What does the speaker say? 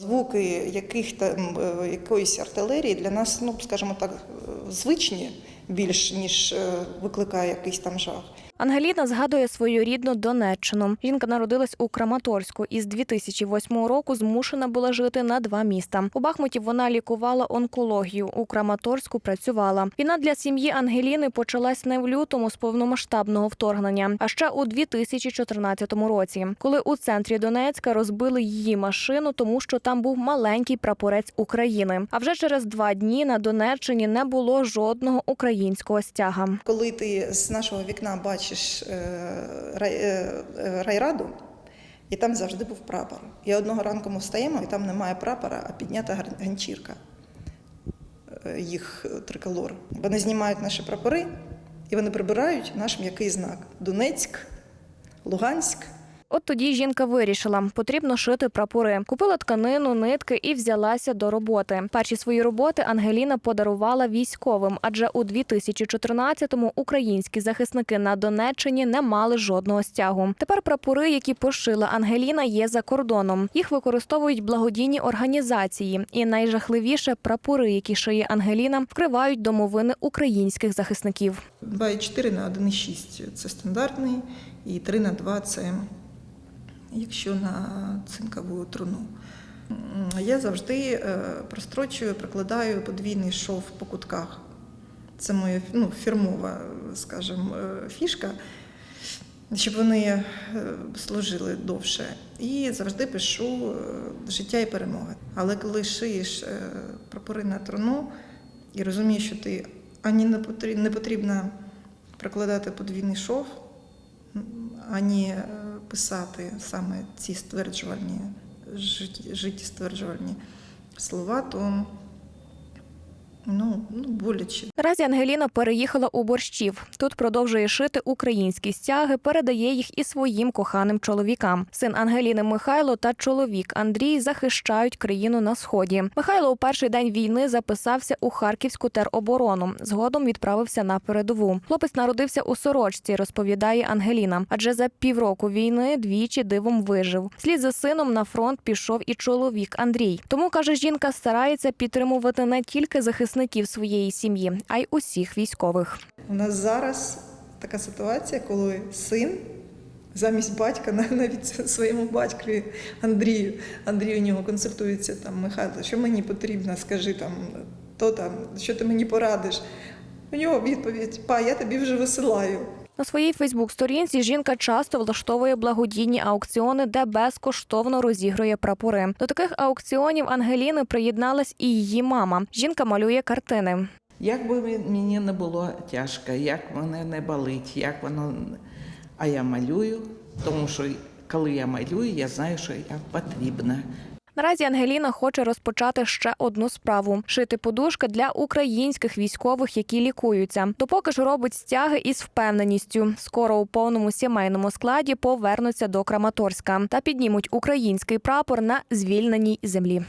Звуки яких там е, якоїсь артилерії для нас, ну скажімо так, звичні більш ніж е, викликає якийсь там жах. Ангеліна згадує свою рідну Донеччину. Жінка народилась у Краматорську і з 2008 року змушена була жити на два міста. У Бахмуті вона лікувала онкологію. У Краматорську працювала. Війна для сім'ї Ангеліни почалась не в лютому з повномасштабного вторгнення, а ще у 2014 році, коли у центрі Донецька розбили її машину, тому що там був маленький прапорець України. А вже через два дні на Донеччині не було жодного українського стяга. Коли ти з нашого вікна бачиш е, рай, е, е, райраду, і там завжди був прапор. І одного ранку ми встаємо, і там немає прапора, а піднята ганчірка е, їх е, триколор. Вони знімають наші прапори і вони прибирають наш м'який знак Донецьк, Луганськ. От тоді жінка вирішила, потрібно шити прапори. Купила тканину, нитки і взялася до роботи. Перші свої роботи Ангеліна подарувала військовим, адже у 2014-му українські захисники на Донеччині не мали жодного стягу. Тепер прапори, які пошила Ангеліна, є за кордоном. Їх використовують благодійні організації. І найжахливіше прапори, які шиє Ангеліна, вкривають домовини українських захисників. 2,4 на 1,6 це стандартний, і 3 на 2 це якщо на цинкову труну. Я завжди е, прострочую, прикладаю подвійний шов по кутках. Це моя ну, фірмова, скажімо, е, фішка, щоб вони е, служили довше. І завжди пишу життя і перемоги. Але коли шиєш прапори на труну і розумієш, що ти ані не потрібно, прикладати подвійний шов, ані писати саме ці стверджувальні, життєстверджувальні слова, то ну, ну боляче. Наразі Ангеліна переїхала у борщів. Тут продовжує шити українські стяги, передає їх і своїм коханим чоловікам. Син Ангеліни Михайло та чоловік Андрій захищають країну на сході. Михайло у перший день війни записався у харківську тероборону. Згодом відправився на передову. Хлопець народився у сорочці, розповідає Ангеліна. Адже за півроку війни двічі дивом вижив. Слід за сином на фронт пішов і чоловік Андрій. Тому каже, жінка старається підтримувати не тільки захисників своєї сім'ї, а й усіх військових. У нас зараз така ситуація, коли син замість батька на- навіть своєму батькові Андрію. Андрій у нього консультується там Михайло, що мені потрібно, скажи там, то там, що ти мені порадиш. У нього відповідь: Па, я тобі вже висилаю. На своїй Фейсбук-сторінці жінка часто влаштовує благодійні аукціони, де безкоштовно розігрує прапори. До таких аукціонів Ангеліни приєдналась і її мама. Жінка малює картини. Як би мені не було тяжко, як мене не болить, як воно. А я малюю, тому що коли я малюю, я знаю, що я потрібна. Наразі Ангеліна хоче розпочати ще одну справу шити подушки для українських військових, які лікуються. Допоки ж робить стяги із впевненістю. Скоро у повному сімейному складі повернуться до Краматорська та піднімуть український прапор на звільненій землі.